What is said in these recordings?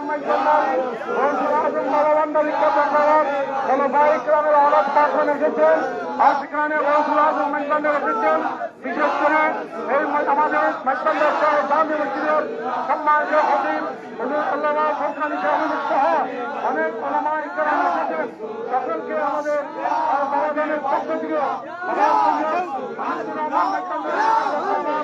আমরা জানাচ্ছি রাজরাজবনnabla কর্তৃক প্রদত্ত ভালোbaik কারণে আমরা আপনাদের কাছে আজ কারণে বলসুলা সম্মেলন অনুষ্ঠিত বিশেষ করে এই আমাদের মেকমর সাহেব সামনে ভিতরে সম্মানীয় অতিথি হযরত মাওলানা ফজলুল শাহ সাহেব অনেক colnames আছেন তখন কে আমাদের আবাদিনে অগ্রগতি করা সম্মেলন আজ আমাদের মেকমর সামনে ভালো আপনারা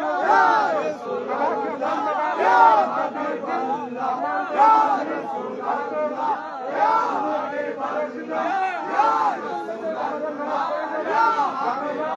জয় আল্লাহ ধন্যবাদ জয়